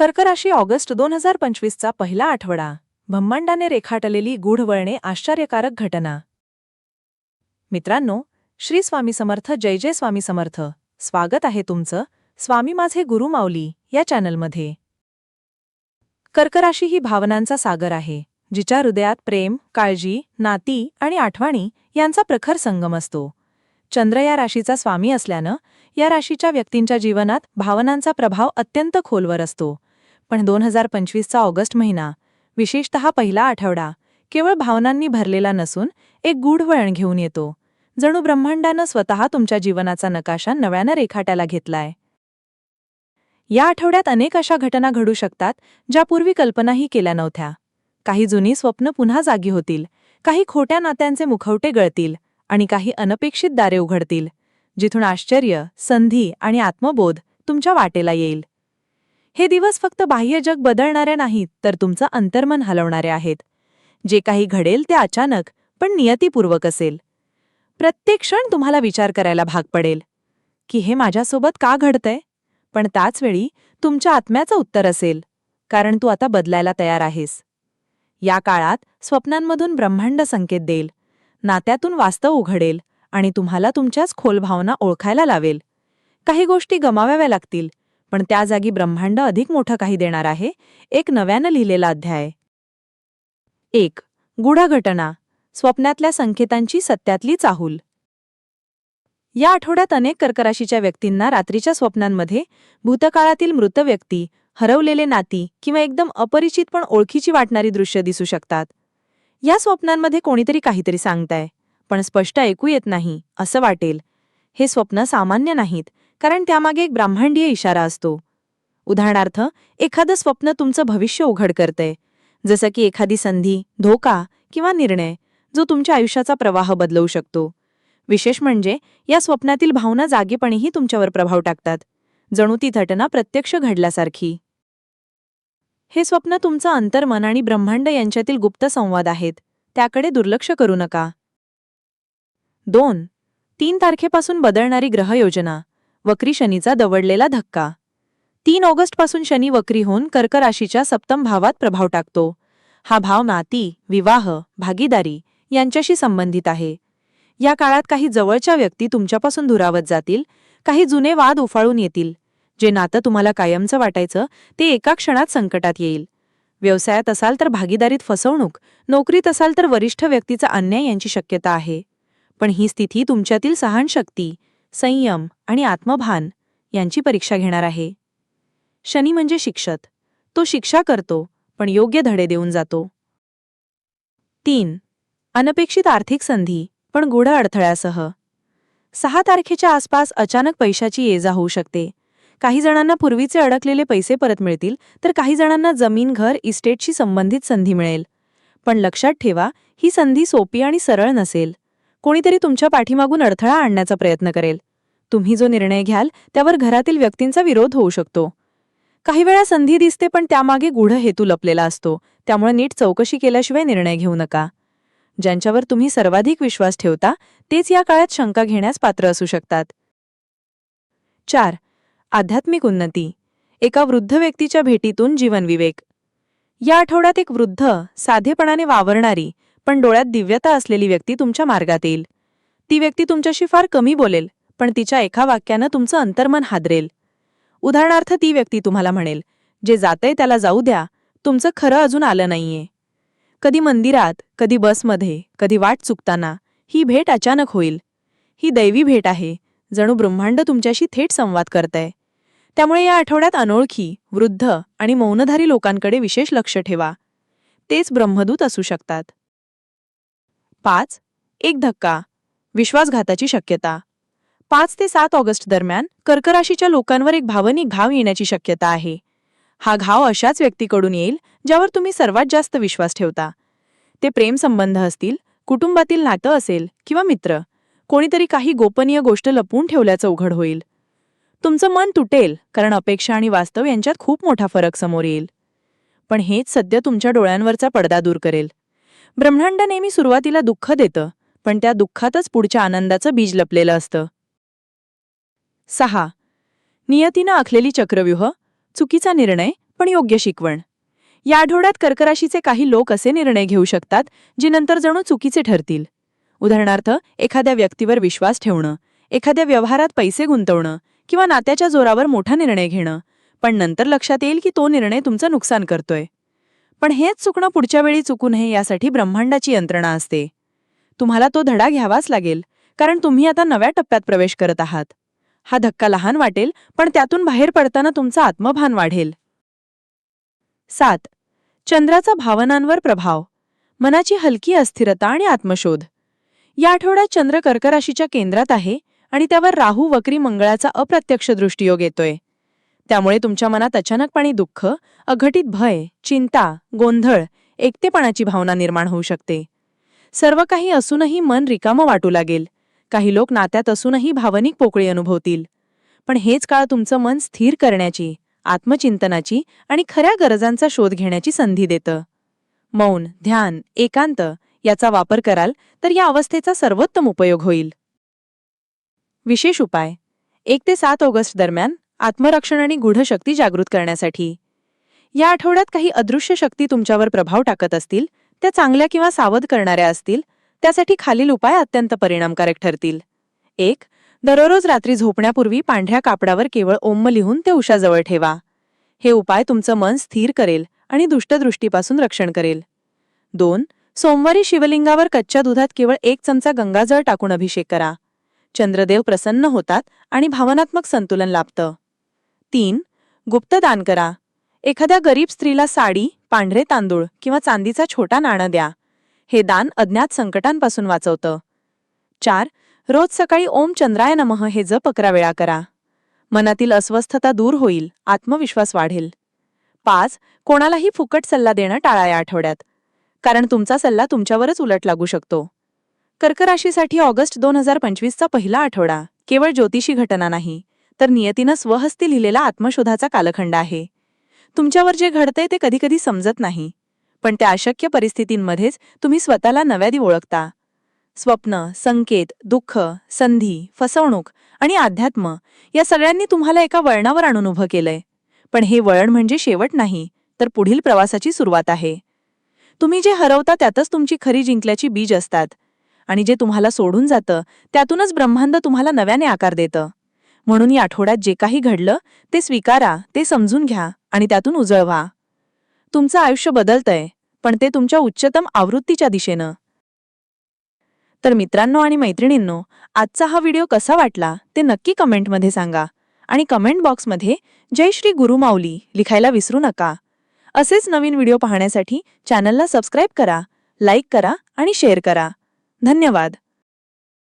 कर्कराशी August दोन हजार पंचवीसचा पहिला आठवडा. ब्रह्मांडाने रेखाटलेली गूढ वळणे आश्चर्यकारक घटना. मित्रांनो श्री स्वामी समर्थ जय जय स्वामी समर्थ. स्वागत आहे तुमचं स्वामी माझे गुरु माऊली या चॅनलमध्ये. कर्कराशी ही भावनांचा सागर आहे जिच्या हृदयात प्रेम काळजी नाती आणि आठवणी यांचा प्रखर संगम असतो. चंद्र या राशीचा स्वामी असल्यानं या राशीच्या व्यक्तींच्या जीवनात भावनांचा प्रभाव अत्यंत खोलवर असतो. पण दोन हजार पंचवीसचा ऑगस्ट महिना. विशेषतः पहिला आठवडा. केवळ भावनांनी भरलेला नसून एक गूढ वळण घेऊन येतो. जणू ब्रह्मांडानं स्वतः तुमच्या जीवनाचा नकाशा नव्यानं रेखाट्याला घेतलाय. या आठवड्यात अनेक अशा घटना घडू शकतात ज्यापूर्वी कल्पनाही केल्या नव्हत्या. काही जुनी स्वप्न पुन्हा जागी होतील. काही खोट्या नात्यांचे मुखवटे गळतील आणि काही अनपेक्षित दारे उघडतील जिथून आश्चर्य संधी आणि आत्मबोध तुमच्या वाटेला येईल. हे दिवस फक्त बाह्य जग बदलणारे नाहीत तर तुमचं अंतर्मन हलवणारे आहेत. जे काही घडेल ते अचानक पण नियतीपूर्वक असेल. प्रत्येक क्षण तुम्हाला विचार करायला भाग पडेल. की हे माझ्यासोबत का घडतंय? पण त्याचवेळी तुमच्या आत्म्याचं उत्तर असेल कारण तू आता बदलायला तयार आहेस. या काळात स्वप्नांमधून ब्रह्मांड संकेत देईल. नात्यातून वास्तव उघडेल आणि तुम्हाला तुमच्याच खोल भावना ओळखायला लावेल. काही गोष्टी गमाव्याव्या लागतील पण त्या जागी ब्रह्मांड अधिक मोठं काही देणार आहे. एक नव्यानं लिहिलेला अध्याय. एक. गुढघटना. स्वप्नातल्या संकेतांची सत्यातली चाहूल. या आठवड्यात अनेक कर्कराशीच्या व्यक्तींना रात्रीच्या स्वप्नांमध्ये भूतकाळातील मृत व्यक्ती हरवलेले नाती किंवा एकदम अपरिचित पण ओळखीची वाटणारी दृश्य दिसू शकतात. या स्वप्नांमध्ये कोणीतरी काहीतरी सांगताय पण स्पष्ट ऐकू येत नाही असं वाटेल. हे स्वप्न सामान्य नाहीत कारण त्यामागे एक ब्राह्मांडीय इशारा असतो. उदाहरणार्थ एखादं स्वप्न तुमचं भविष्य उघड करतंय. जसं की एखादी संधी धोका किंवा निर्णय जो तुमच्या आयुष्याचा प्रवाह बदलवू शकतो. विशेष म्हणजे या स्वप्नातील भावना जागेपणीही तुमच्यावर प्रभाव टाकतात. जणू ती घटना प्रत्यक्ष घडल्यासारखी. हे स्वप्न तुमचं अंतर्मन आणि ब्रह्मांड यांच्यातील गुप्त संवाद आहेत. त्याकडे दुर्लक्ष करू नका. दोन तीन तारखेपासून बदलणारी ग्रहयोजना. वक्री शनीचा दवडलेला धक्का. तीन ऑगस्टपासून शनी वक्री होऊन कर्कराशीच्या सप्तम भावात प्रभाव टाकतो. हा भाव नाती विवाह भागीदारी यांच्याशी संबंधित आहे. या काळात काही जवळच्या व्यक्ती तुमच्यापासून दुरावत जातील काही जुने वाद उफाळून येतील. जे नातं तुम्हाला कायमचं वाटायचं ते एका क्षणात संकटात येईल. व्यवसायात असाल तर भागीदारीत फसवणूक नोकरीत असाल तर वरिष्ठ व्यक्तीचा अन्याय यांची शक्यता आहे. पण ही स्थिती तुमच्यातील सहनशक्ती संयम आणि आत्मभान यांची परीक्षा घेणार आहे. शनी म्हणजे शिक्षक. तो शिक्षा करतो पण योग्य धडे देऊन जातो. तीन. अनपेक्षित आर्थिक संधी पण गूढ अडथळ्यासह. सहा तारखेच्या आसपास अचानक पैशाची ये जा होऊ शकते. काही जणांना पूर्वीचे अडकलेले पैसे परत मिळतील तर काही जणांना जमीन घर इस्टेटशी संबंधित संधी मिळेल. पण लक्षात ठेवा ही संधी सोपी आणि सरळ नसेल. कोणीतरी तुमच्या पाठीमागून अडथळा आणण्याचा प्रयत्न करेल. तुम्ही जो निर्णय घ्याल त्यावर घरातील व्यक्तींचा विरोध होऊ शकतो. काही वेळा संधी दिसते पण त्यामागे गूढ हेतू लपलेला असतो. त्यामुळे नीट चौकशी केल्याशिवाय निर्णय घेऊ नका. ज्यांच्यावर तुम्ही सर्वाधिक विश्वास ठेवता तेच या काळात शंका घेण्यास पात्र असू शकतात. चार. आध्यात्मिक उन्नती. एका वृद्ध व्यक्तीच्या भेटीतून जीवनविवेक या आठवड्यात एक वृद्ध साधेपणाने वावरणारी पण डोळ्यात दिव्यता असलेली व्यक्ती तुमच्या मार्गात येईल. ती व्यक्ती तुमच्याशी फार कमी बोलेल पण तिच्या एका वाक्यानं तुमचं अंतर्मन हादरेल. उदाहरणार्थ ती व्यक्ती तुम्हाला म्हणेल जे जातंय त्याला जाऊ द्या तुमचं खरं अजून आलं नाहीये. कधी मंदिरात कधी बसमध्ये कधी वाट चुकताना ही भेट अचानक होईल. ही दैवी भेट आहे जणू ब्रह्मांड तुमच्याशी थेट संवाद करतंय. त्यामुळे या आठवड्यात अनोळखी वृद्ध आणि मौनधारी लोकांकडे विशेष लक्ष ठेवा. तेच ब्रह्मदूत असू शकतात. पाच एक धक्का. विश्वासघाताची शक्यता. पाच ते सात ऑगस्ट दरम्यान कर्कराशीच्या लोकांवर एक भावनिक घाव येण्याची शक्यता आहे. हा घाव अशाच व्यक्तीकडून येईल ज्यावर तुम्ही सर्वात जास्त विश्वास ठेवता. ते प्रेमसंबंध असतील कुटुंबातील नातं असेल किंवा मित्र कोणीतरी काही गोपनीय गोष्ट लपवून ठेवल्याचं उघड होईल. तुमचं मन तुटेल कारण अपेक्षा आणि वास्तव यांच्यात खूप मोठा फरक समोर येईल. पण हेच सध्या तुमच्या डोळ्यांवरचा पडदा दूर करेल. ब्रह्मांड नेहमी सुरुवातीला दुःख देतं पण त्या दुःखातच पुढच्या आनंदाचं बीज लपलेलं असतं. सहा. नियतीनं आखलेली चक्रव्यूह चुकीचा निर्णय पण योग्य शिकवण. या आठवड्यात कर्कराशीचे काही लोक असे निर्णय घेऊ शकतात जे नंतर जणू चुकीचे ठरतील. उदाहरणार्थ एखाद्या व्यक्तीवर विश्वास ठेवणं एखाद्या व्यवहारात पैसे गुंतवणं किंवा नात्याच्या जोरावर मोठा निर्णय घेणं पण नंतर लक्षात येईल की तो निर्णय तुमचं नुकसान करतोय. पण हेच चुकणं पुढच्या वेळी चुकू नये यासाठी ब्रह्मांडाची यंत्रणा असते. तुम्हाला तो धडा घ्यावाच लागेल कारण तुम्ही आता नव्या टप्प्यात प्रवेश करत आहात. हा धक्का लहान वाटेल पण त्यातून बाहेर पडताना तुमचं आत्मभान वाढेल. सात. चंद्राचा भावनांवर प्रभाव. मनाची हलकी अस्थिरता आणि आत्मशोध. या आठवड्यात चंद्र कर्कराशीच्या केंद्रात आहे आणि त्यावर राहू वक्री मंगळाचा अप्रत्यक्ष दृष्टीयोग येतोय. त्यामुळे तुमच्या मनात अचानकपणे दुःख अघटित भय चिंता गोंधळ एकटेपणाची भावना निर्माण होऊ शकते. सर्व काही असूनही मन रिकामं वाटू लागेल. काही लोक नात्यात असूनही भावनिक पोकळी अनुभवतील. पण हेच काळ तुमचं मन स्थिर करण्याची आत्मचिंतनाची आणि खऱ्या गरजांचा शोध घेण्याची संधी देतं. मौन ध्यान एकांत याचा वापर कराल तर या अवस्थेचा सर्वोत्तम उपयोग होईल. विशेष उपाय. एक ते सात ऑगस्ट दरम्यान आत्मरक्षण आणि गूढ शक्ती जागृत करण्यासाठी. या आठवड्यात काही अदृश्य शक्ती तुमच्यावर प्रभाव टाकत असतील त्या चांगल्या किंवा सावध करणाऱ्या असतील त्यासाठी खालील उपाय अत्यंत परिणामकारक ठरतील. एक दररोज रात्री झोपण्यापूर्वी पांढऱ्या कापडावर केवळ ओम्म लिहून ते उशाजवळ ठेवा. हे उपाय तुमचं मन स्थिर करेल आणि दुष्टदृष्टीपासून रक्षण करेल. दोन सोमवारी शिवलिंगावर कच्च्या दुधात केवळ एक चमचा गंगाजळ टाकून अभिषेक करा. चंद्रदेव प्रसन्न होतात आणि भावनात्मक संतुलन लाभतं. तीन गुप्तदान करा. एखाद्या गरीब स्त्रीला साडी पांढरे तांदूळ किंवा चांदीचा छोटा नाणं द्या. हे दान अज्ञात संकटांपासून वाचवतं. चार रोज सकाळी ओम चंद्राय नमः हे जप अकरा वेळा करा. मनातील अस्वस्थता दूर होईल आत्मविश्वास वाढेल. पाच कोणालाही फुकट सल्ला देणं टाळा या आठवड्यात कारण तुमचा सल्ला तुमच्यावरच उलट लागू शकतो. कर्कराशीसाठी ऑगस्ट दोन हजार पंचवीसचा पहिला आठवडा केवळ ज्योतिषी घटना नाही. तर नियतीनं स्वहस्ती लिहिलेला आत्मशोधाचा कालखंड आहे. तुमच्यावर जे घडतंय ते कधीकधी समजत नाही. पण त्या अशक्य परिस्थितींमध्येच तुम्ही स्वतःला नव्यादी ओळखता. स्वप्न संकेत दुःख संधी फसवणूक आणि अध्यात्म या सगळ्यांनी तुम्हाला एका वळणावर आणून उभं केलंय. पण हे वळण म्हणजे शेवट नाही तर पुढील प्रवासाची सुरुवात आहे. तुम्ही जे हरवता त्यातच तुमची खरी जिंकल्याची बीज असतात. आणि जे तुम्हाला सोडून जातं त्यातूनच ब्रह्मांड तुम्हाला नव्याने आकार देतं. म्हणून या आठवड्यात जे काही घडलं ते स्वीकारा ते समजून घ्या आणि त्यातून उजळवा. तुमचं आयुष्य बदलतंय पण ते तुमच्या उच्चतम आवृत्तीच्या दिशेनं. तर मित्रांनो आणि मैत्रिणींनो आजचा हा व्हिडिओ कसा वाटला ते नक्की कमेंटमध्ये सांगा आणि कमेंट बॉक्समध्ये जय श्री गुरुमाऊली लिखायला विसरू नका. असेच नवीन व्हिडिओ पाहण्यासाठी चॅनलला सबस्क्राईब करा लाईक करा आणि शेअर करा. धन्यवाद.